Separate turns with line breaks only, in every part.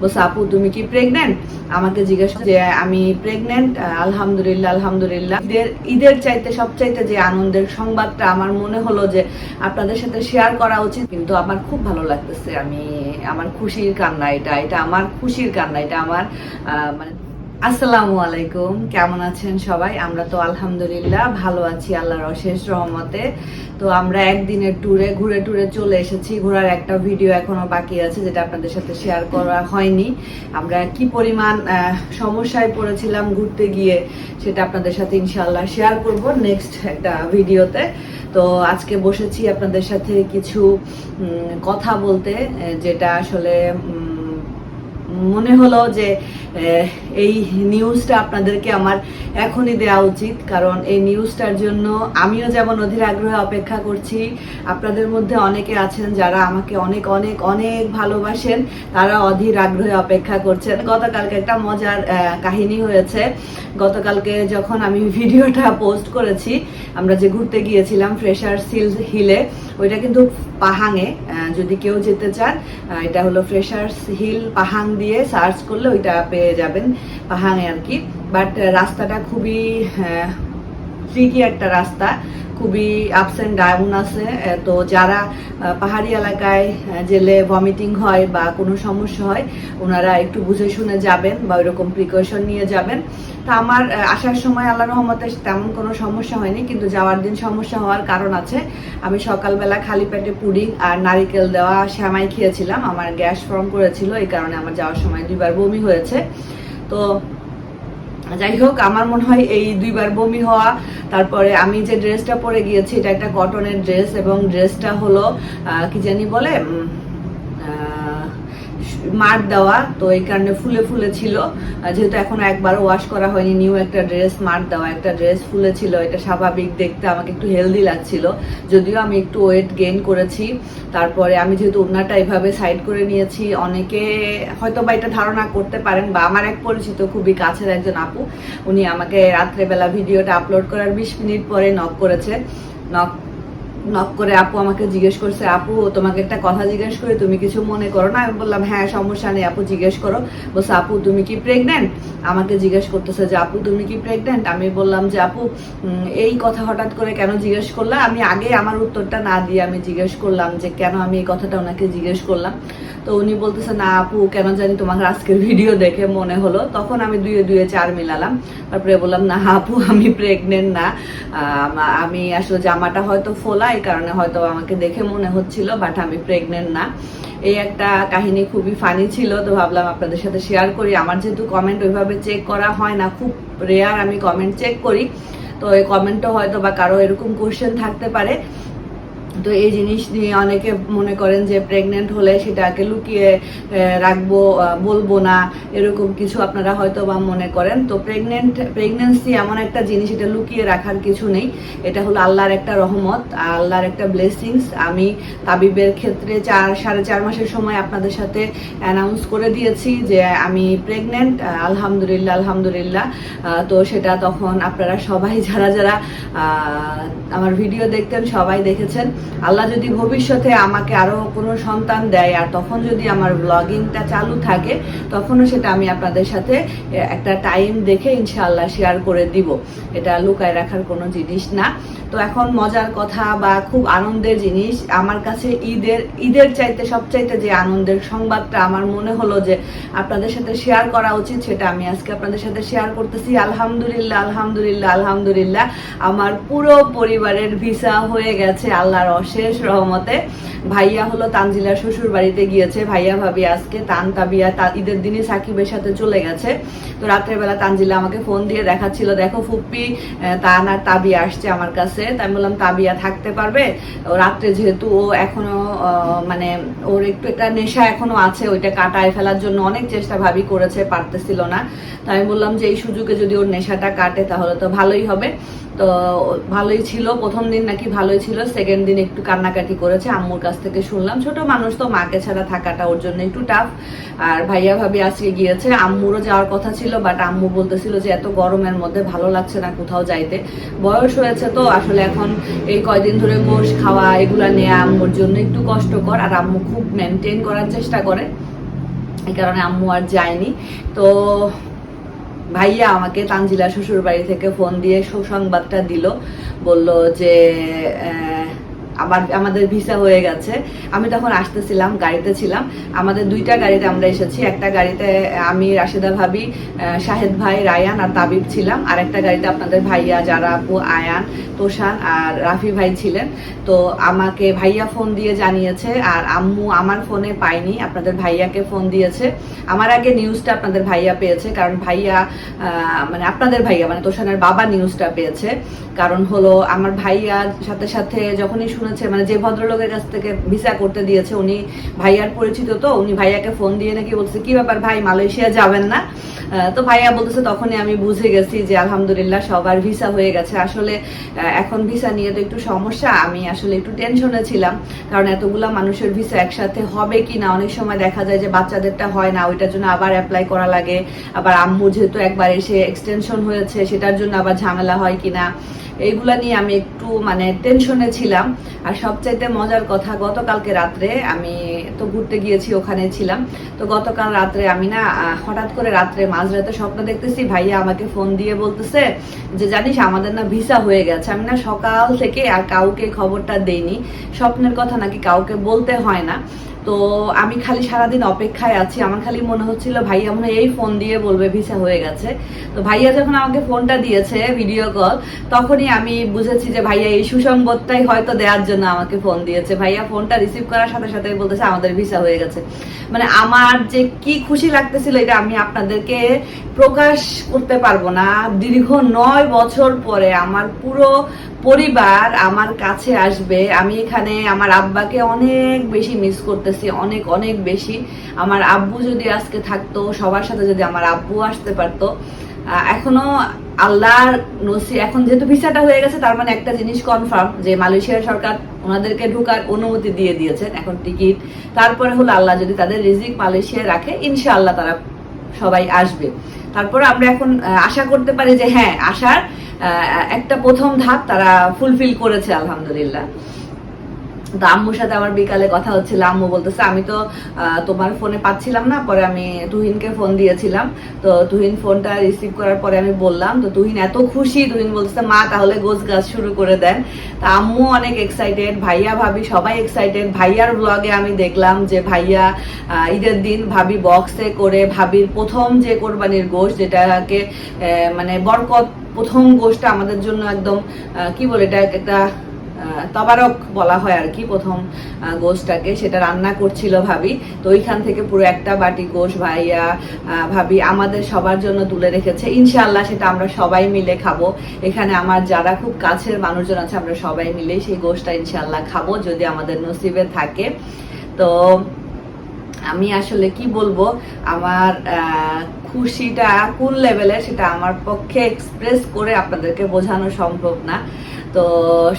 বলছে, আপু, তুমি কি প্রেগনেন্ট আমাকে জিজ্ঞাসা যে আমি প্রেগনেন্ট আলহামদুলিল্লাহ আলহামদুলিল্লাহ। ঈদের ঈদের চাইতে সবচাইতে যে আনন্দের সংবাদটা আমার মনে হলো যে আপনাদের সাথে শেয়ার করা উচিত, কিন্তু আমার খুব ভালো লাগতেছে, আমি, আমার খুশির কান্না এটা এটা আমার খুশির কান্না, এটা আমার মানে আসসালামু আলাইকুম। কেমন আছেন সবাই? আমরা তো আলহামদুলিল্লাহ ভালো আছি, আল্লাহর অশেষ রহমতে। তো আমরা একদিনের ট্যুরে, ঘুরে টুরে চলে এসেছি। ঘোরার একটা ভিডিও এখনও বাকি আছে যেটা আপনাদের সাথে শেয়ার করা হয়নি। আমরা কি পরিমাণ সমস্যায় পড়েছিলাম ঘুরতে গিয়ে সেটা আপনাদের সাথে ইনশাল্লাহ শেয়ার করব নেক্সট একটা ভিডিওতে। তো আজকে বসেছি আপনাদের সাথে কিছু কথা বলতে, যেটা আসলে মনে হলো যে এই নিউজটা আপনাদেরকে আমার এখনই দেওয়া উচিত। কারণ এই নিউজটার জন্য আমিও যেমন অধীর আগ্রহে অপেক্ষা করছি, আপনাদের মধ্যে অনেকে আছেন যারা আমাকে অনেক অনেক অনেক ভালোবাসেন, তারা অধীর আগ্রহে অপেক্ষা করছেন। গতকালকে একটা মজার কাহিনী হয়েছে। গতকালকে যখন আমি ভিডিওটা পোস্ট করেছি, আমরা যে ঘুরতে গিয়েছিলাম ফ্রেশার সিল হিলে ওইটা কিন্তু পাহাঙে যদি কেউ যেতে চান এটা হলো ফ্রেশার্স হিল পাহাং দিয়ে সার্চ করলে ওইটা পেয়ে যাবেন, পাহাঙে আর কি। বাট রাস্তাটা খুবই ট্রিকি একটা রাস্তা, খুবই আপস অ্যান্ড ডাউন আছে তো যারা পাহাড়ি এলাকায় গেলে ভমিটিং হয় বা কোনো সমস্যা হয়, ওনারা একটু বুঝে শুনে যাবেন বা ওইরকম প্রিকশন নিয়ে যাবেন। তা আমার আসার সময় আল্লাহ রহমতে তেমন কোনো সমস্যা হয়নি, কিন্তু যাওয়ার দিন সমস্যা হওয়ার কারণ আছে। আমি সকালবেলা খালি পেটে পুডিং আর নারিকেল দেওয়া শ্যামাই খেয়েছিলাম, আমার গ্যাস ফর্ম করেছিল, এই কারণে আমার যাওয়ার সময় দুইবার বমি হয়েছে। তো যাই হোক, আমার মনে হয় এই দুইবার বমি হওয়া তারপরে আমি যে ড্রেসটা পরে গিয়েছি, এটা একটা কটনের ড্রেস এবং ড্রেসটা হলো কি জানি বলে মার দেওয়া, তো এই কারণে ফুলে ফুলে ছিল। যেহেতু এখনও একবার ওয়াশ করা হয়নি নিউ একটা ড্রেস মার দেওয়া একটা ড্রেস ফুলে ছিল। এটা স্বাভাবিক, দেখতে আমাকে একটু হেলদি লাগছিল। যদিও আমি একটু ওয়েট গেইন করেছি। তারপরে আমি যেহেতু ওড়নাটা এইভাবে সাইড করে নিয়েছি, অনেকে হয়তো বা এটা ধারণা করতে পারেন বা আমার এক পরিচিত খুবই কাছের একজন আপু, উনি আমাকে রাত্রেবেলা ভিডিওটা আপলোড করার বিশ মিনিট পরে নক করেছে। নক নক করে আপু আমাকে জিজ্ঞেস করছে, আপু, তোমাকে একটা কথা জিজ্ঞেস করি, তুমি কিছু মনে করো না? আমি বললাম হ্যাঁ সমস্যা নেই, আপু জিজ্ঞেস করো। বলছে, আপু, তুমি কি প্রেগনেন্ট আমাকে জিজ্ঞেস করতেছে যে, আপু, তুমি কি প্রেগনেন্ট আমি বললাম যে, আপু এই কথা হঠাৎ করে কেন জিজ্ঞেস করলাম আমি আগে আমার উত্তরটা না দিয়ে আমি জিজ্ঞেস করলাম যে, কেন আমি এই কথাটা ওনাকে জিজ্ঞেস করলাম? তো উনি বলতেছে, না, আপু, কেন জানি তোমাকে আজকের ভিডিও দেখে মনে হলো। তখন আমি দুয়ে দুয়ে চার মিলালাম। তারপরে বললাম, না, আপু, আমি প্রেগনেন্ট না। আমি আসলে জামাটা হয়তো ফোলা এই কারণে হয়তো আমাকে দেখে মনে হচ্ছিল বাট আমি প্রেগনেন্ট না। এই একটা কাহিনী খুবই ফানি ছিল, তো ভাবলাম আপনাদের সাথে শেয়ার করি। আমার যেহেতু কমেন্ট ওইভাবে চেক করা হয় না, খুব রেয়ার আমি কমেন্ট চেক করি। তো এই কমেন্টও হয়তো বা কারও এরকম কোয়েশ্চেন থাকতে পারে। তো এই জিনিস নিয়ে অনেকে মনে করেন যে প্রেগনেন্ট হলে সেটাকে লুকিয়ে রাখব বলব না, এরকম কিছু আপনারা হয়তো বা মনে করেন। তো প্রেগনেন্ট প্রেগনেন্সি এমন একটা জিনিস, এটা লুকিয়ে রাখার কিছু নেই। এটা হলো আল্লাহর একটা রহমত, আল্লাহর একটা ব্লেসিংস আমি তাবিবের ক্ষেত্রে চার, সাড়ে চার মাসের সময় আপনাদের সাথে অ্যানাউন্স করে দিয়েছি যে আমি প্রেগনেন্ট আলহামদুলিল্লাহ আলহামদুলিল্লাহ। তো সেটা তখন আপনারা সবাই, যারা যারা আমার ভিডিও দেখতেন, সবাই দেখেছেন। আল্লাহ যদি ভবিষ্যতে আমাকে আরও কোনো সন্তান দেয়, আর তখন যদি আমার ব্লগিংটা চালু থাকে, তখনও সেটা আমি আপনাদের সাথে একটা টাইম দেখে ইনশাআল্লাহ শেয়ার করে দিব। এটা লুকায় রাখার কোনো জিনিস না। তো এখন মজার কথা বা খুব আনন্দের জিনিস, আমার কাছে ঈদের ঈদের চাইতে সবচাইতে যে আনন্দের সংবাদটা আমার মনে হলো যে আপনাদের সাথে শেয়ার করা উচিত, সেটা আমি আজকে আপনাদের সাথে শেয়ার করতেছি। আলহামদুলিল্লাহ আলহামদুলিল্লাহ আলহামদুলিল্লাহ, আমার পুরো পরিবারের ভিসা হয়ে গেছে, আল্লাহর অশেষ রহমতে। ভাইয়া হলো তানজিলার শ্বশুর বাড়িতে গিয়েছে। ভাইয়া ভাবি আজকে তান, তাবিয়া ঈদের দিনই সাকিবের সাথে চলে গেছে। তো রাত্রের বেলা তানজিলা আমাকে ফোন দিয়ে দেখাচ্ছিল, দেখো ফুপ্পি তান আর তাবিয়া আসছে আমার কাছে। তাই বললাম, তাবিয়া থাকতে পারবে? ও রাত্রে যেহেতু ও এখনও মানে ওর একটু একটা নেশা এখনও আছে, ওইটা কাটায় ফেলার জন্য অনেক চেষ্টা ভাবি করেছে, পারতেছিল না। তো আমি বললাম যে, এই সুযোগে যদি ওর নেশাটা কাটে তাহলে তো ভালোই হবে। তো ভালোই ছিল। প্রথম দিন নাকি ভালোই ছিল সেকেন্ড দিন একটু কান্নাকাটি করেছে, আম্মুর কাছ থেকে শুনলাম। ছোট মানুষ তো, মাকে ছাড়া থাকাটা ওর জন্য একটু টাফ আর ভাইয়া ভাবি আজকে গিয়েছে, আম্মুরও যাওয়ার কথা ছিল বাট আম্মু বলতেছিল যে এত গরমের মধ্যে ভালো লাগছে না কোথাও যাইতে। বয়স হয়েছে তো, আসলে এখন এই কয়দিন ধরে গোশ খাওয়া, এগুলা নেওয়া আম্মুর জন্য একটু কষ্টকর। আর আম্মু খুব মেনটেন করার চেষ্টা করে, এই কারণে আম্মু আর যায়নি। তো ভাইয়া আমাকে তানজিলা শ্বশুর বাড়ি থেকে ফোন দিয়ে সুসংবাদটা দিল বলল যে আমার আমাদের ভিসা হয়ে গেছে। আমি তখন আসতেছিলাম, গাড়িতে ছিলাম। আমাদের দুইটা গাড়িতে আমরা এসেছি। একটা গাড়িতে আমি, রাশেদা ভাবি শাহেদ ভাই, রায়ান আর তাবিব ছিলাম। আর একটা গাড়িতে আপনাদের ভাইয়া যারা আপু, আয়ান তোষান আর রাফি ভাই ছিলেন। তো আমাকে ভাইয়া ফোন দিয়ে জানিয়েছে আর আম্মু আমার ফোনে পাইনি আপনাদের ভাইয়াকে ফোন দিয়েছে। আমার আগে নিউজটা আপনাদের ভাইয়া পেয়েছে, কারণ ভাইয়া মানে আপনাদের ভাইয়া মানে তোষানের বাবা নিউজটা পেয়েছে। কারণ হলো, আমার ভাইয়ার সাথে সাথে যখনই শুনেছে মানে যে ভদ্রলোকের কাছ থেকে ভিসা করতে দিয়েছে, উনি ভাইয়ার পরিচিত তো, উনি ভাইয়াকে ফোন দিয়ে নাকি বলছে, কি ব্যাপার ভাই, মালয়েশিয়া যাবেন না? তো ভাইয়া বলতেছে, তখনই আমি বুঝে গেছি যে আলহামদুলিল্লাহ সবার ভিসা হয়ে গেছে। আসলে এখন ভিসা নিয়ে তো একটু সমস্যা, আমি আসলে একটু টেনশনে ছিলাম, কারণ এতগুলা মানুষের ভিসা একসাথে হবে কি না? অনেক সময় দেখা যায় যে বাচ্চাদেরটা হয় না, ওইটার জন্য আবার অ্যাপ্লাই করা লাগে, আবার আম্মু যেহেতু একবার এসে এক্সটেনশন হয়েছে, সেটার জন্য আবার ঝামেলা হয় কিনা এইগুলা নিয়ে আমি একটু মানে টেনশনে ছিলাম। আর সবচাইতে মজার কথা, গতকালকে রাত্রে আমি তো ঘুরতে গিয়েছি, ওখানে ছিলাম। তো গতকাল রাত্রে আমি না হঠাৎ করে রাত্রে মাঝরাতে স্বপ্ন দেখতেছি, ভাইয়া আমাকে ফোন দিয়ে বলতেছে যে, জানিস আমাদের না ভিসা হয়ে গেছে। আমি না সকাল থেকে আর কাউকে খবরটা দেইনি। স্বপ্নের কথা নাকি কাউকে বলতে হয় না। তো আমি খালি সারাদিন অপেক্ষায় আছি। আমার খালি মনে হচ্ছিল ভাইয়া মনে এই ফোন দিয়ে বলবে, ভিসা হয়ে গেছে। তো ভাইয়া যখন আমাকে ফোনটা দিয়েছে ভিডিও কল তখনই আমি বুঝেছি যে ভাইয়া এই সুসংবাদটাই হয়তো দেওয়ার জন্য আমাকে ফোন দিয়েছে। ভাইয়া ফোনটা রিসিভ করার সাথে সাথে বলতেছে, আমাদের ভিসা হয়ে গেছে। মানে আমার যে কি খুশি লাগতেছিল, এটা আমি আপনাদেরকে প্রকাশ করতে পারব না। দীর্ঘ নয় বছর পরে আমার পুরো পরিবার আমার কাছে আসবে, আমি এখানে আমার আব্বাকে অনেক বেশি মিস করতেছি, অনেক অনেক বেশি। আমার আব্বু যদি আজকে থাকতো, সবার সাথে যদি আমার আব্বু আসতে পারতো এখনও আল্লাহর নসি এখন যেহেতু ভিসাটা হয়ে গেছে, তার মানে একটা জিনিস কনফার্ম যে মালয়েশিয়ার সরকার ওনাদেরকে ঢোকার অনুমতি দিয়ে দিয়েছেন, এখন টিকিট। তারপরে হলো আল্লাহ যদি তাদের রিজিক মালয়েশিয়ায় রাখে, ইনশাআল্লাহ তারা সবাই আসবে। তারপরে আমরা এখন আশা করতে পারি যে হ্যাঁ আশার একটা প্রথম ধাপ তারা ফুলফিল করেছে, আলহামদুলিল্লাহ। তো আম্মুর সাথে আমার বিকালে কথা হচ্ছিল। আম্মু বলতেছে, আমি তো তোমার ফোনে পাচ্ছিলাম না, পরে আমি তুহিনকে ফোন দিয়েছিলাম। তো তুহিন ফোনটা রিসিভ করার পরে আমি বললাম, তো তুহিন এত খুশি। তুহিন বলতেছে, মা, তাহলে গোছ গাছ শুরু করে দেন। তা আম্মু অনেক এক্সাইটেড ভাইয়া, ভাবি সবাই এক্সাইটেড ভাইয়ার ব্লগে আমি দেখলাম যে ভাইয়া ঈদের দিন ভাবি বক্সে করে ভাবির প্রথম যে কোরবানির গোশ, যেটাকে মানে বরকত, প্রথম গোশটা আমাদের জন্য একদম কি বলে এটা একটা তবারক বলা হয় আর কি প্রথম গোশটাকে। সেটা রান্না করছিল ভাবি। তো ওইখান থেকে পুরো একটা বাটি গোশ ভাইয়া ভাবি আমাদের সবার জন্য তুলে রেখেছে। ইনশাআল্লাহ সেটা আমরা সবাই মিলে খাব। এখানে আমার যারা খুব কাছের মানুষজন আছে, আমরা সবাই মিলে সেই গোশটা ইনশাআল্লাহ খাব, যদি আমাদের নসিবে থাকে। তো আমি আসলে কি বলব? আমার খুশিটা কোন লেভেলে সেটা আমার পক্ষে এক্সপ্রেস করে আপনাদেরকে বোঝানো সম্ভব না। তো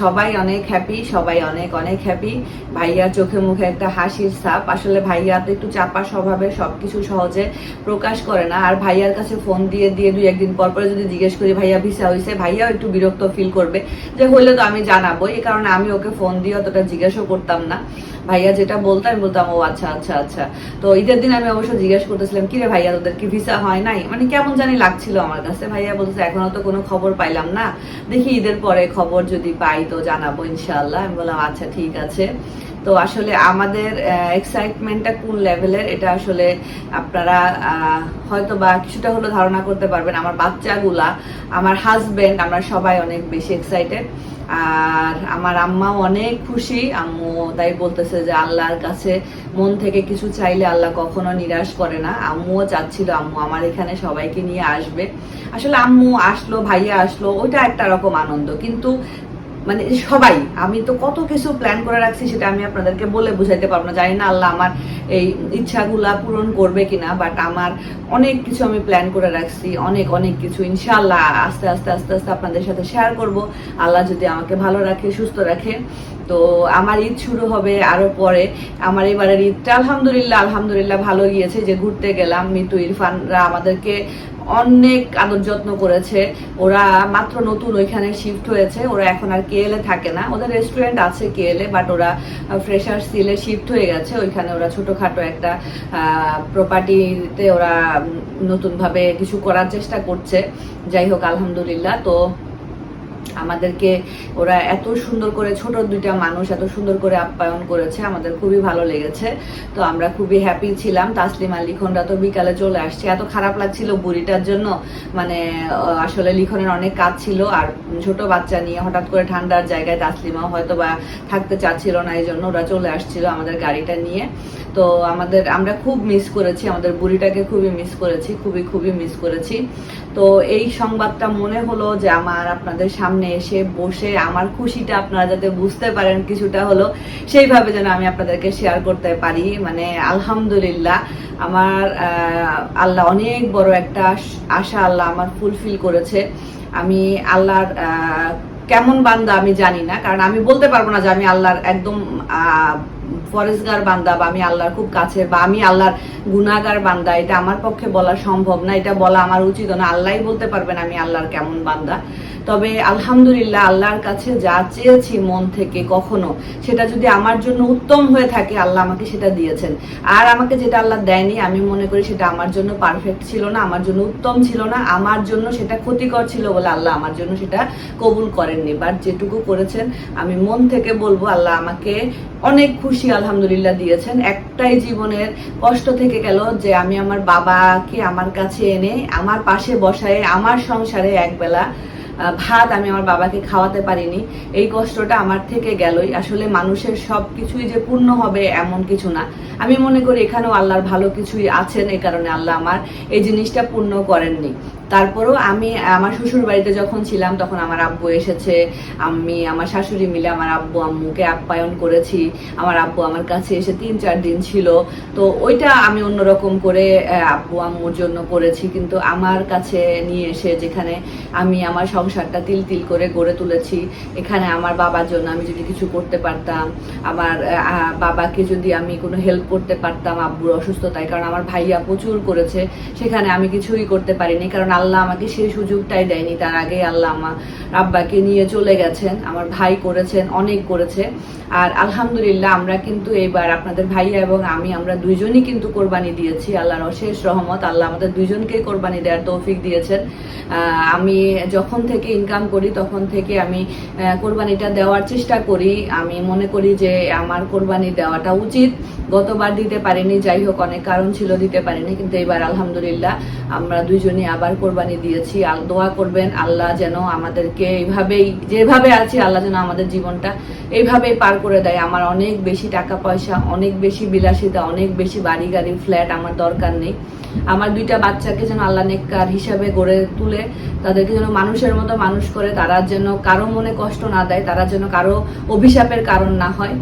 সবাই অনেক হ্যাপি সবাই অনেক অনেক হ্যাপি ভাইয়ার চোখে মুখে একটা হাসির ছাপ। আসলে ভাইয়া তো একটু চাপা স্বভাবে সবকিছু সহজে প্রকাশ করে না। আর ভাইয়ার কাছে ফোন দিয়ে দিয়ে দুই একদিন পর পরে যদি জিজ্ঞেস করি, ভাইয়া ভিসা হয়েছে ভাইয়াও একটু বিরক্ত ফিল করবে। যে হইলে তো আমি জানাব এই কারণে আমি ওকে ফোন দিয়ে অতটা জিজ্ঞাসাও করতাম না। ভাইয়া যেটা বলতো, আমি বলতাম, ও আচ্ছা আচ্ছা আচ্ছা। তো ঈদের দিন আমি অবশ্য জিজ্ঞেস করতেছিলাম কিরে ভাইয়া, তোদের কি ভিসা হয় নাই। মানে কেমন জানি লাগছিল আমার কাছে। ভাইয়া বলছে এখনও তো কোনো খবর পাইলাম না। দেখি ঈদের পরে খবর যদি পাই তো জানাব ইনশাল্লাহ আমি বললাম আচ্ছা ঠিক আছে। তো আসলে আমাদের এক্সাইটমেন্টটা কোন লেভেলের এটা আসলে আপনারা হয়তো বা কিছুটা হলো ধারণা করতে পারবেন। আমার বাচ্চাগুলা, আমার হাজবেন্ড আমরা সবাই অনেক বেশি এক্সাইটেড আর আমার আম্মাও অনেক খুশি। আম্মু তাই বলতেছে যে, আল্লাহর কাছে মন থেকে কিছু চাইলে আল্লাহ কখনো নিরাশ করে না। আম্মুও চাচ্ছিল, আম্মু আমার এখানে সবাইকে নিয়ে আসবে। আসলে আম্মু আসলো, ভাইয়া আসলো, ওইটা একটা রকম আনন্দ। কিন্তু মানে সবাই, আমি তো কত কিছু প্ল্যান করে রাখছি সেটা আমি আপনাদেরকে বলে বুঝাইতে পারব না। জানি না আল্লাহ আমার এই ইচ্ছাগুলা পূরণ করবে কিনা বাট আমার অনেক কিছু আমি প্ল্যান করে রাখছি, অনেক অনেক কিছু। ইনশাল্লাহ আস্তে আস্তে আস্তে আস্তে আপনাদের সাথে শেয়ার করব। আল্লাহ যদি আমাকে ভালো রাখে, সুস্থ রাখে তো আমার ঈদ শুরু হবে আরও পরে। আমার এবারের ঈদটা আলহামদুলিল্লাহ আলহামদুলিল্লাহ ভালো গিয়েছে যে ঘুরতে গেলাম। মিতু, ইরফানরা আমাদেরকে অনেক আদর যত্ন করেছে। ওরা মাত্র নতুন ওইখানে শিফট হয়েছে। ওরা এখন আর কেএলএ থাকে না। ওদের রেস্টুরেন্ট আছে কেএলএ বাট ওরা ফ্রেশার সিলে শিফট হয়ে গেছে। ওইখানে ওরা ছোটোখাটো একটা প্রপার্টিতে ওরা নতুনভাবে কিছু করার চেষ্টা করছে। যাই হোক, আলহামদুলিল্লাহ। তো আমাদেরকে ওরা এত সুন্দর করে, ছোট দুইটা মানুষ এত সুন্দর করে আপ্যায়ন করেছে, আমাদের খুবই ভালো লেগেছে। তো আমরা খুবই হ্যাপি ছিলাম। তাসলিমা লিখনরা তো বিকালে চলে আসছে। এত খারাপ লাগছিল বুড়িটার জন্য। মানে আসলে লিখনের অনেক কাজ ছিল। আর ছোট বাচ্চা নিয়ে হঠাৎ করে ঠান্ডার জায়গায় তাসলিমাও হয়তো বা থাকতে চাচ্ছিল না এই জন্য ওরা চলে আসছিল আমাদের গাড়িটা নিয়ে। তো আমাদের, আমরা খুব মিস করেছি। আমাদের বুড়িটাকে খুবই মিস করেছি। খুবই খুবই মিস করেছি। তো এই সংবাদটা মনে হলো যে আমার আপনাদের সামনে এসে বসে আমার খুশিটা আপনারা যাতে বুঝতে পারেন কিছুটা হলো, সেইভাবে যেন আমি আপনাদেরকে শেয়ার করতে পারি। মানে আলহামদুলিল্লাহ, আমার আল্লাহ অনেক বড় একটা আশ- আল্লাহ আমার ফুলফিল করেছে। আমি আল্লাহর কেমন বান্দা আমি জানি না, কারণ আমি বলতে পারব না যে আমি আল্লাহর একদম ফরেজগার বান্দা বা আমি আল্লাহর খুব কাছে বা আমি আল্লাহর গুনাগার বান্দা, এটা আমার পক্ষে বলা সম্ভব না, এটা বলা আমার উচিত না। আল্লাহই বলতে পারবেন আমি আল্লাহর কেমন বান্দা। তবে আলহামদুলিল্লাহ আল্লাহর কাছে যা চেয়েছি মন থেকে কখনো, সেটা যদি আমার জন্য উত্তম হয়ে থাকে, আল্লাহ আমাকে সেটা দিয়েছেন। আর আমাকে যেটা আল্লাহ দেয়নি, আমি মনে করি সেটা আমার জন্য পারফেক্ট ছিল না, আমার জন্য উত্তম ছিল না, আমার জন্য সেটা ক্ষতিকর ছিল বলে আল্লাহ আমার জন্য সেটা কবুল করেননি। বাট যেটুকু করেছেন, আমি মন থেকে বলব, আল্লাহ আমাকে অনেক খুশি আলহামদুলিল্লাহ দিয়েছেন। একটাই জীবনের কষ্ট থেকে গেল যে আমি আমার বাবাকে আমার কাছে এনে আমার পাশে বসায়, আমার সংসারে একবেলা ভাত আমি আমার বাবাকে খাওয়াতে পারিনি। এই কষ্টটা আমার থেকে গেলই। আসলে মানুষের সব কিছুই যে পূর্ণ হবে এমন কিছু না। আমি মনে করি এখানেও আল্লাহর ভালো কিছুই আছেন এই কারণে আল্লাহ আমার এই জিনিসটা পূর্ণ করেননি। তারপরও আমি, আমার শ্বশুর বাড়িতে যখন ছিলাম, তখন আমার আব্বু এসেছে। আমি, আমার শাশুড়ি মিলে আমার আব্বু আম্মুকে আপ্যায়ন করেছি। আমার আব্বু আমার কাছে এসে তিন, চার দিন ছিল। তো ওইটা আমি অন্যরকম করে আব্বু আম্মুর জন্য করেছি। কিন্তু আমার কাছে নিয়ে এসে যেখানে আমি আমার সংসারটা তিল তিল করে গড়ে তুলেছি, এখানে আমার বাবার জন্য আমি যদি কিছু করতে পারতাম, আমার বাবাকে যদি আমি কোনো হেল্প করতে পারতাম আব্বুর অসুস্থতায়, কারণ আমার ভাইয়া প্রচুর করেছে, সেখানে আমি কিছুই করতে পারিনি। কারণ আল্লাহ আমাকে সেই সুযোগটাই দেয়নি। তার আগে আল্লাহ আমার আব্বাকে নিয়ে চলে গেছেন। আমার ভাই করেছেন, অনেক করেছে। আর আলহামদুলিল্লাহ আমরা কিন্তু এবার আপনাদের ভাইয়া এবং আমি, আমরা দুইজনই কিন্তু কোরবানি দিয়েছি। আল্লাহর অশেষ রহমত, আল্লাহ আমাদের দুইজনকেই কোরবানি দেওয়ার তৌফিক দিয়েছেন। আমি যখন থেকে ইনকাম করি, তখন থেকে আমি কোরবানিটা দেওয়ার চেষ্টা করি। আমি মনে করি যে আমার কোরবানি দেওয়াটা উচিত। গতবার দিতে পারিনি, যাই হোক, অনেক কারণ ছিল, দিতে পারিনি। কিন্তু এবার আলহামদুলিল্লাহ আমরা দুইজনই আবার কোরবানি দিয়েছি। দোয়া করবেন, আল্লাহ যেন আমাদেরকে এইভাবেই, যেভাবে আছি, আল্লাহ যেন আমাদের জীবনটা এইভাবেই পার করে দেয়। আমার অনেক বেশি টাকা পয়সা, অনেক বেশি বিলাসিতা, অনেক বেশি বাড়ি, গাড়ি, ফ্ল্যাট আমার দরকার নেই। আমার দুইটা বাচ্চাকে যেন আল্লাহ নেককার হিসাবে গড়ে তুলে, তাদেরকে যেন মানুষের মতো মানুষ করে, তারা যেন কারও মনে কষ্ট না দেয়, তারা যেন কারও অভিশাপের কারণ না হয়।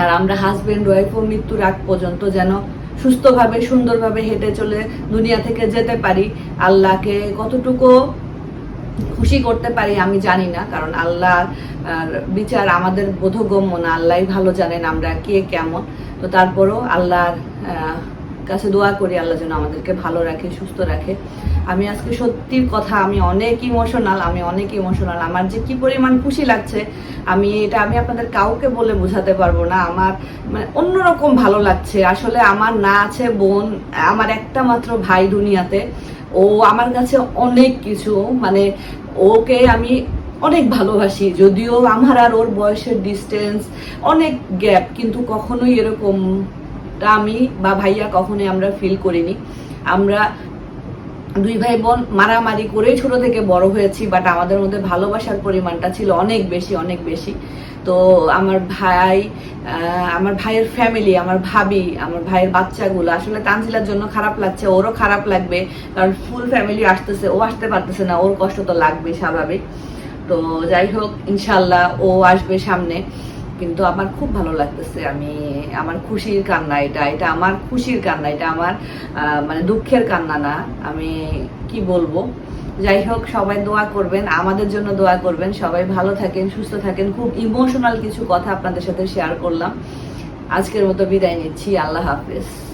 আর আমরা হাজবেন্ড ওয়াইফ ও মৃত্যুর আগ পর্যন্ত যেন সুস্থভাবে, সুন্দরভাবে হেঁটে চলে দুনিয়া থেকে যেতে পারি। আল্লাহকে কতটুকু খুশি করতে পারি আমি জানি না, কারণ আল্লাহ বিচার আমাদের বোধগম্য না। আল্লাহ ভালো জানেন আমরা কে, কেমন। তো তারপরও আল্লাহর কাছে দোয়া করি আল্লাহ যেন আমাদেরকে ভালো রাখে, সুস্থ রাখে। আমি আজকে সত্যির কথা, আমি অনেক ইমোশনাল আমি অনেক ইমোশনাল আমার যে কি পরিমাণ খুশি লাগছে, আমি এটা আমি আপনাদের কাউকে বলে বোঝাতে পারব না। আমার মানে অন্যরকম ভালো লাগছে। আসলে আমার না আছে বোন, আমার একটা মাত্র ভাই দুনিয়াতে। ও আমার কাছে অনেক কিছু মানে ওকে আমি অনেক ভালোবাসি। যদিও আমার আর ওর বয়সের ডিস্টেন্স অনেক গ্যাপ কিন্তু কখনোই এরকমটা আমি বা ভাইয়া কখনোই আমরা ফিল করিনি। আমরা দুই ভাই বোন মারামারি করেই ছোট থেকে বড় হয়েছি বাট আমাদের মধ্যে ভালোবাসার পরিমাণটা ছিল অনেক বেশি অনেক বেশি। তো আমার ভাই আমার ভাইয়ের ফ্যামিলি আমার ভাবি, আমার ভাইয়ের বাচ্চাগুলো, আসলে তানজিলার জন্য খারাপ লাগছে, ওরও খারাপ লাগবে, কারণ ফুল ফ্যামিলি আসতেছে, ও আসতে পারতেছে না, ওর কষ্ট তো লাগবে স্বাভাবিক। তো যাই হোক, ইনশাল্লাহ ও আসবে সামনে। কিন্তু আমার খুব ভালো লাগতেছে, আমি, আমার খুশির কান্না এটা এটা আমার খুশির কান্না, এটা আমার মানে দুঃখের কান্না না, আমি কি বলব? যাই হোক, সবাই দোয়া করবেন, আমাদের জন্য দোয়া করবেন, সবাই ভালো থাকেন, সুস্থ থাকেন, খুব ইমোশনাল কিছু কথা আপনাদের সাথে শেয়ার করলাম। আজকের মতো বিদায় নিচ্ছি, আল্লাহ হাফেজ।